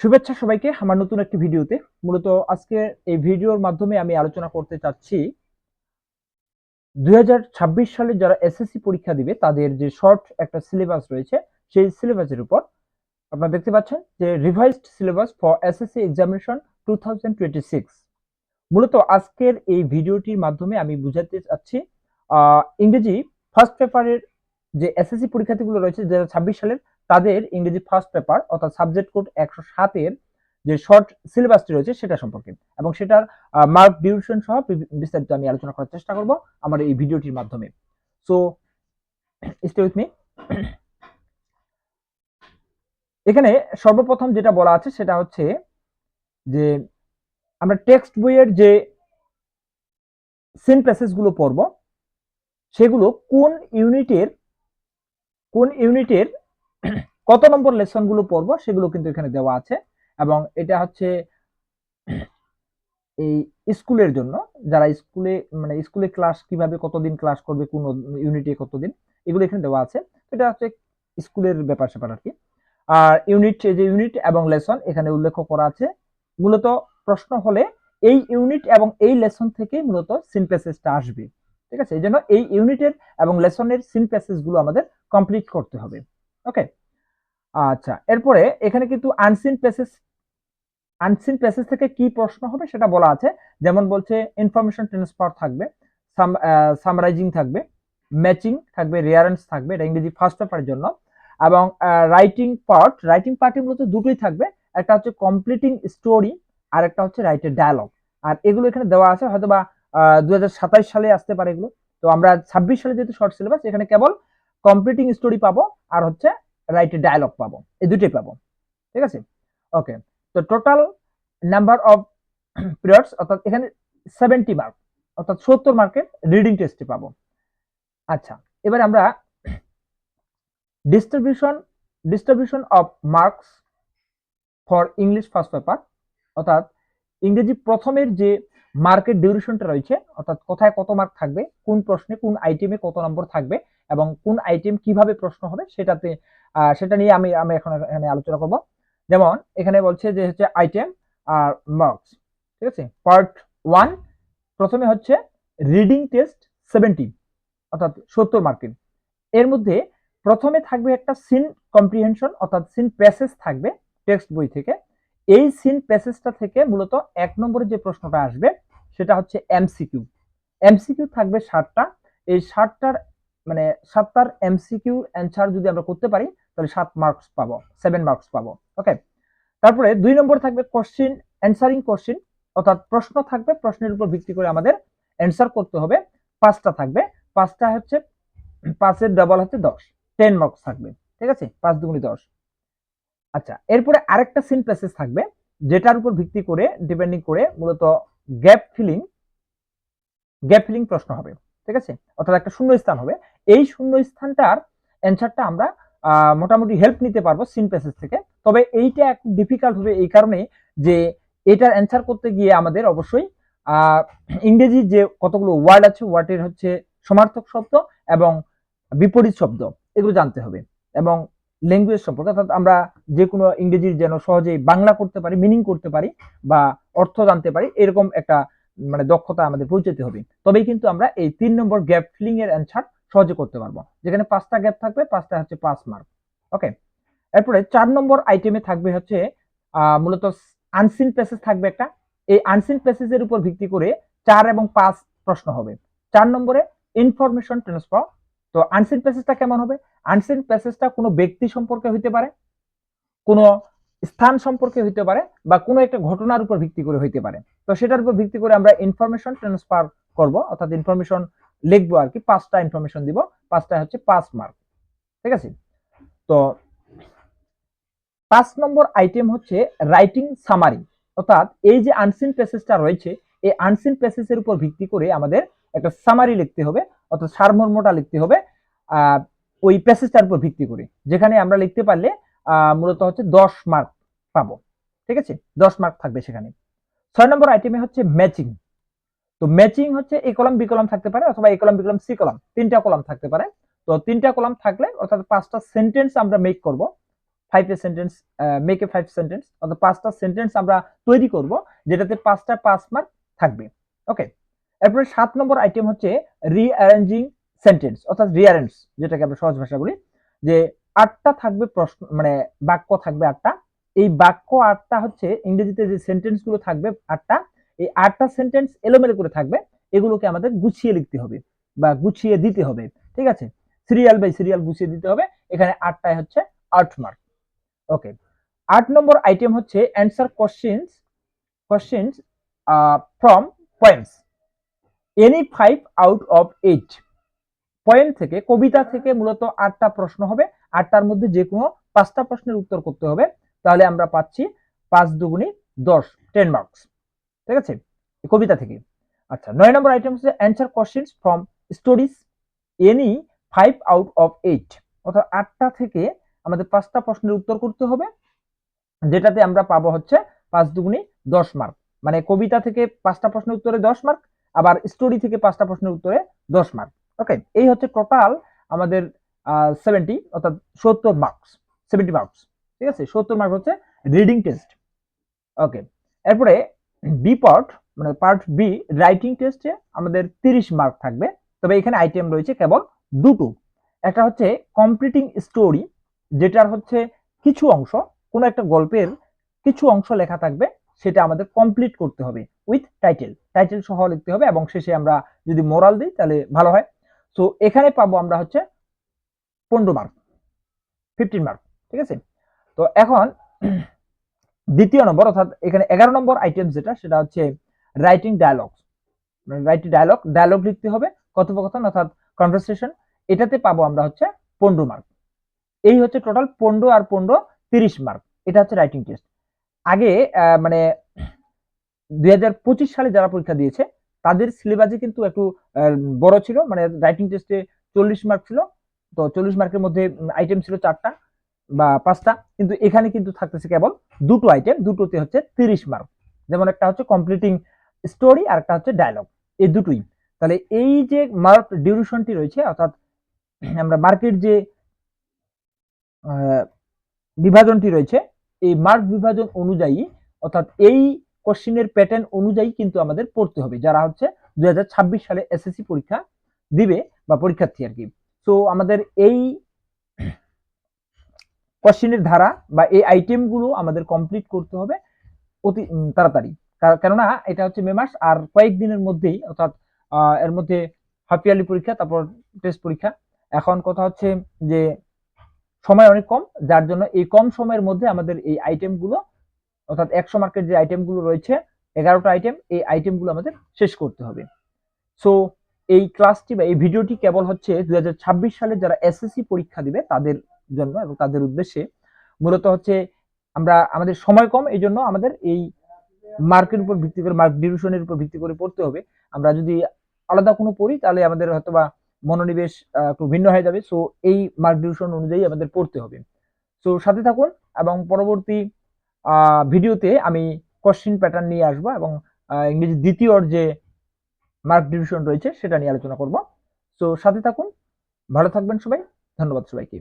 শুভেচ্ছা সবাইকে আমার নতুন একটি ভিডিওতে। মূলত আজকে এই ভিডিওর মাধ্যমে আমি আলোচনা করতে চাচ্ছি, দুই হাজার ছাব্বিশ সালে যারা এসএসসি পরীক্ষা দিবে, তাদের যে শর্ট একটা সিলেবাস রয়েছে, সেই সিলেবাসের উপর আপনারা দেখতে পাচ্ছেন যে revised syllabus for SSC examination two মূলত আজকের এই ভিডিওটির মাধ্যমে আমি বুঝাতে চাচ্ছি ইংরেজি ফার্স্ট পেপারের যে এসএসসি পরীক্ষার্থীগুলো রয়েছে দু ছাব্বিশ সালের তাদের ইংরেজি ফার্স্ট পেপার অর্থাৎ সাবজেক্ট কোড একশো সাতের যে শর্ট সিলেবাসটি রয়েছে সেটা সম্পর্কে এবং সেটার মার্ক ডিউরেশন সহ বিস্তারিত আমি আলোচনা করার চেষ্টা করব আমার এই ভিডিওটির মাধ্যমে। সো স্টে উইথ মি এখানে সর্বপ্রথম যেটা বলা আছে সেটা হচ্ছে যে আমরা টেক্সট বইয়ের যে সিনগুলো পড়ব, সেগুলো কোন ইউনিটের কোন ইউনিটের কত নম্বর লেসনগুলো পড়ব সেগুলো কিন্তু এখানে দেওয়া আছে। এবং এটা হচ্ছে এই স্কুলের জন্য, যারা স্কুলে মানে স্কুলে ক্লাস কীভাবে কতদিন ক্লাস করবে, কোন ইউনিটে কতদিন, এগুলো এখানে দেওয়া আছে। এটা হচ্ছে স্কুলের ব্যাপার স্যাপার আর কি। আর ইউনিট যে ইউনিট এবং লেসন এখানে উল্লেখ করা আছে। মূলত প্রশ্ন হলে এই ইউনিট এবং এই লেসন থেকে মূলত সিনপ্যাসেজটা আসবে। ঠিক আছে? এই জন্য এই ইউনিটের এবং লেসনের সিনপ্যাসেজগুলো আমাদের কমপ্লিট করতে হবে। ওকে? আচ্ছা এরপরে এখানে কিন্তু আনসিন প্যাসেজ আনসিন প্যাসেজ থেকে কি প্রশ্ন হবে সেটা বলা আছে। যেমন বলছে ইনফরমেশন ট্রান্সফার থাকবে সামরাইজিং থাকবে ম্যাচিং থাকবে রিয়ারেন্স থাকবে, এটা ইংরেজি ফার্স্ট পেপারের জন্য। এবং রাইটিং পার্ট রাইটিং পার্টি মূলত দুটোই থাকবে, একটা হচ্ছে কমপ্লিটিং স্টোরি আর একটা হচ্ছে রাইটের ডায়ালগ আর এগুলো এখানে দেওয়া আছে হয়তো বা দু সালে আসতে পারে এগুলো। তো আমরা ছাব্বিশ সালে যেহেতু শর্ট সিলেবাস এখানে কেবল কমপ্লিটিং স্টোরি পাবো, আর হচ্ছে রাইটের ডায়ালগ পাবো। এই দুটোই পাবো। ঠিক আছে? ওকে তো টোটাল নাম্বার অফ পিরিয়ডস অর্থাৎ এখানে সেভেন্টি মার্ক অর্থাৎ সত্তর মার্কের রিডিং টেস্টে পাবো। আচ্ছা এবার আমরা distribution distribution of marks for English first paper অর্থাৎ ইংরেজি প্রথমের যে মার্কের ডিউরেশনটা রয়েছে, অর্থাৎ কোথায় কত মার্ক থাকবে, কোন প্রশ্নে কোন আইটেমে কত নম্বর থাকবে, এবং কোন আইটেম কীভাবে প্রশ্ন হবে, সেটাতে সেটা নিয়ে আমি আমি এখন এখানে আলোচনা করব। যেমন এখানে বলছে যে হচ্ছে আইটেম আর মার্কস ঠিক আছে? পার্ট ওয়ান প্রথমে হচ্ছে রিডিং টেস্ট সেভেন্টি অর্থাৎ সত্তর মার্কিন এর মধ্যে প্রথমে থাকবে একটা সিন কম্প্রিহেনশন অর্থাৎ সিন প্যাসেজ থাকবে টেক্সট বই থেকে। এই সিন প্যাসেজটা থেকে মূলত এক নম্বরে যে প্রশ্নটা আসবে, সেটা হচ্ছে এমসিকিউ এমসিকিউ থাকবে ষাটটা এই ষাটটার মানে সাতটার এমসিকিউ অ্যান্সার যদি আমরা করতে পারি তাহলে সাত মার্কস পাবো সেভেন মার্কস পাবো ওকে তারপরে দুই নম্বর থাকবে কোশ্চিন অ্যান্সারিং কোশ্চিন অর্থাৎ প্রশ্ন থাকবে, প্রশ্নের উপর ভিত্তি করে আমাদের অ্যান্সার করতে হবে। পাঁচটা থাকবে, পাঁচটা হচ্ছে, পাঁচের ডাবল হচ্ছে দশ টেন মার্কস থাকবে, ঠিক আছে? পাঁচ দুগুণি দশ। আচ্ছা এরপরে আরেকটা সিন প্যাসেজ থাকবে, যেটার উপর ভিত্তি করে ডিপেন্ডিং করে মূলত গ্যাপ ফিলিং গ্যাপ ফিলিং প্রশ্ন হবে, ঠিক আছে? অর্থাৎ একটা শূন্য স্থান হবে। এই শূন্য স্থানটার অ্যান্সারটা আমরা মোটামুটি হেল্প নিতে পারব সিন প্যাসেজ থেকে। তবে এইটা একটু ডিফিকাল্ট হবে এই কারণে যে এটার অ্যান্সার করতে গিয়ে আমাদের অবশ্যই ইংরেজি যে কতগুলো ওয়ার্ড আছে ওয়ার্ডের হচ্ছে সমার্থক শব্দ এবং বিপরীত শব্দ, এগুলো জানতে হবে। এবং ল্যাঙ্গুয়েজ সম্পর্কে অর্থাৎ আমরা যে কোনো ইংরেজির যেন সহজেই বাংলা করতে পারি মিনিং করতে পারি বা অর্থ জানতে পারি, এরকম একটা মানে দক্ষতা আমাদের পৌঁছাতে হবে। তবেই কিন্তু আমরা এই তিন নম্বর গ্যাপ ফিলিং এর অ্যান্সার সহজে করতে পারব। যেখানে পাঁচটা গ্যাপ থাকবে, পাঁচটা হচ্ছে পাঁচ মার্ক ওকে এরপরে চার নম্বর আইটেমে থাকবে হচ্ছে মূলত আনসিন প্যাসেজ থাকবে একটা। এই আনসিন প্যাসেজের উপর ভিত্তি করে চার এবং পাঁচ প্রশ্ন হবে। চার নম্বরে ইনফরমেশন ট্রান্সফার তো আনসিন প্যাসেজটা কেমন হবে? আনসিন প্যাসেজটা কোনো ব্যক্তি সম্পর্কে হইতে পারে, কোনো স্থান সম্পর্কে হইতে পারে, বা কোনো একটা ঘটনার উপর ভিত্তি করে হইতে পারে। তো সেটার উপর ভিত্তি করে আমরা ইনফরমেশন ট্রান্সফার করব, অর্থাৎ ইনফরমেশন লিখব আর কি, পাঁচটা ইনফরমেশন দিব, পাঁচটা হচ্ছে পাঁচ মার্ক ঠিক আছে? তো পাঁচ নম্বর আইটেম হচ্ছে রাইটিং সামারি অর্থাৎ এই যে আনসিন প্যাসেজটা রয়েছে, এই আনসিন প্যাসেজের উপর ভিত্তি করে আমাদের একটা সামারি লিখতে হবে, অর্থাৎ সারমর্মটা লিখতে হবে ওই প্যাসেজটার উপর ভিত্তি করে, যেখানে আমরা লিখতে পারলে মূলত হচ্ছে দশ মার্ক পাবো, ঠিক আছে? দশ মার্ক থাকবে সেখানে। ছয় নম্বর আইটেমে হচ্ছে ম্যাচিং তো ম্যাচিং হচ্ছে এ কলাম বি কলাম থাকতে পারে অথবা A column B column C column তিনটা কলাম থাকতে পারে। তো তিনটা কলাম থাকলে অর্থাৎ পাঁচটা সেন্টেন্স আমরা মেক করব। ফাইভ সেন্টেন্স মেক এ ফাইভ সেন্টেন্স অর্থাৎ পাঁচটা সেন্টেন্স আমরা তৈরি করব, যেটাতে পাঁচটা পাঁচ মার্ক থাকবে। ওকে এরপরে সাত নম্বর আইটেম হচ্ছে রিঅ্যারেঞ্জিং সেন্টেন্স অর্থাৎ রিঅ্যারেঞ্জ যেটাকে আমরা সহজ ভাষা বলি। যে আটটা থাকবে প্রশ্ন মানে বাক্য থাকবে আটটা। এই বাক্য আটটা হচ্ছে ইংরেজিতে যে সেন্টেন্সগুলো থাকবে আটটা এই আটটা সেন্টেন্স এলোমেলো করে থাকবে, এগুলোকে আমাদের গুছিয়ে লিখতে হবে বা গুছিয়ে দিতে হবে, ঠিক আছে? সিরিয়াল বাই সিরিয়াল গুছিয়ে দিতে হবে, এখানে আটটায় হচ্ছে আট মার্ক ওকে আট নম্বর আইটেম হচ্ছে answer questions questions from points any five out of eight point থেকে, কবিতা থেকে মূলত আটটা প্রশ্ন হবে, আটটার মধ্যে যে কোনো পাঁচটা প্রশ্নের উত্তর করতে হবে, তাহলে আমরা পাচ্ছি পাঁচ দুগুণি দশ টেন মার্কস ঠিক আছে? কবিতা থেকে। আচ্ছা নয় নম্বর আইটেম হচ্ছে answer questions from stories any five out of eight অর্থাৎ আটটা থেকে আমাদের পাঁচটা প্রশ্নের উত্তর করতে হবে, যেটাতে আমরা পাবো হচ্ছে পাঁচ দুগুণি দশ মার্ক মানে কবিতা থেকে পাঁচটা প্রশ্নের উত্তরে দশ মার্ক আবার স্টোরি থেকে পাঁচটা প্রশ্নের উত্তরে দশ মার্ক ওকে এই হচ্ছে টোটাল আমাদের সেভেন্টি অর্থাৎ সত্তর মার্কস সেভেন্টি মার্কস ঠিক আছে? সত্তর মার্ক হচ্ছে রিডিং টেস্ট ওকে এরপরে বি পার্ট মানে পার্ট বি রাইটিং টেস্টে আমাদের তিরিশ মার্ক থাকবে। তবে এখানে আইটেম রয়েছে কেবল দুটো। একটা হচ্ছে কমপ্লিটিং স্টোরি যেটার হচ্ছে কিছু অংশ, কোনো একটা গল্পের কিছু অংশ লেখা থাকবে, সেটা আমাদের কমপ্লিট করতে হবে উইথ টাইটেল টাইটেল সহ লিখতে হবে এবং শেষে আমরা যদি মোরাল দিই, তাহলে ভালো হয়। সো এখানে পাবো আমরা হচ্ছে পনেরো মার্ক ফিফটিন মার্ক ঠিক আছে? তো এখন দ্বিতীয় নম্বর, অর্থাৎ এখানে এগারো নম্বর আইটেম যেটা, সেটা হচ্ছে writing dialogue writing dialogue dialogue লিখতে হবে, কথোপকথন অর্থাৎ কনভারসেশন এটাতে পাবো আমরা হচ্ছে পনেরো মার্ক এই হচ্ছে টোটাল পনেরো আর পনেরো তিরিশ মার্ক এটা হচ্ছে রাইটিং টেস্ট আগে মানে দুই হাজার পঁচিশ সালে যারা পরীক্ষা দিয়েছে, তাদের সিলেবাসে কিন্তু একটু বড় ছিল। মানে রাইটিং টেস্টে চল্লিশ মার্ক ছিল। তো চল্লিশ মার্কের মধ্যে আইটেম ছিল চারটা। বা পাঁচটা, কিন্তু এখানে কিন্তু থাকতেছে কেবল দুটো আইটেম দুটোতে হচ্ছে তিরিশ মার্ক যেমন একটা হচ্ছে কমপ্লিটিং স্টোরি আর একটা হচ্ছে ডায়লগ এই দুটোই। তাহলে এই যে মার্ক ডিউরেশনটি রয়েছে, অর্থাৎ আমরা মার্কের যে বিভাজনটি রয়েছে, এই মার্ক বিভাজন অনুযায়ী, অর্থাৎ এই কোশ্চিনের প্যাটার্ন অনুযায়ী কিন্তু আমাদের পড়তে হবে। যারা হচ্ছে দু হাজার ছাব্বিশ সালে এসএসসি পরীক্ষা দিবে বা পরীক্ষার্থী আর কি। তো আমাদের এই কোশ্চিনের ধারা বা এই আইটেমগুলো আমাদের কমপ্লিট করতে হবে অতি তাড়াতাড়ি। কেননা এটা হচ্ছে মে মাস, আর কয়েকদিনের মধ্যেই, অর্থাৎ এর মধ্যে হাফ ইয়ারলি পরীক্ষা, তারপর টেস্ট পরীক্ষা। এখন কথা হচ্ছে যে, সময় অনেক কম, যার জন্য এই কম সময়ের মধ্যে আমাদের এই আইটেমগুলো অর্থাৎ একশো মার্কের যে আইটেমগুলো রয়েছে, এগারোটা আইটেম এই আইটেমগুলো আমাদের শেষ করতে হবে। সো এই ক্লাসটি বা এই ভিডিওটি কেবল হচ্ছে দুই হাজার ছাব্বিশ সালে যারা এসএসসি পরীক্ষা দিবে, তাদের জন্য এবং তাদের উদ্দেশ্যে মূলত হচ্ছে আমরা, আমাদের সময় কম এই জন্য আমাদের এই মার্কের উপর ভিত্তি করে, মার্ক ডিভিশনের উপর ভিত্তি করে পড়তে হবে। আমরা যদি আলাদা কোনো পড়ি, তাহলে আমাদের হয়তোবা মনোনিবেশ একটু ভিন্ন হয়ে যাবে। সো এই মার্ক ডিভিশন অনুযায়ী আমাদের পড়তে হবে। সো সাথে থাকুন এবং পরবর্তী ভিডিওতে আমি কোশ্চিন প্যাটার্ন নিয়ে আসব এবং ইংরেজি দ্বিতীয়র যে মার্ক ডিভিশন রয়েছে, সেটা নিয়ে আলোচনা করব। সো সাথে থাকুন, ভালো থাকবেন সবাই, ধন্যবাদ সবাইকে।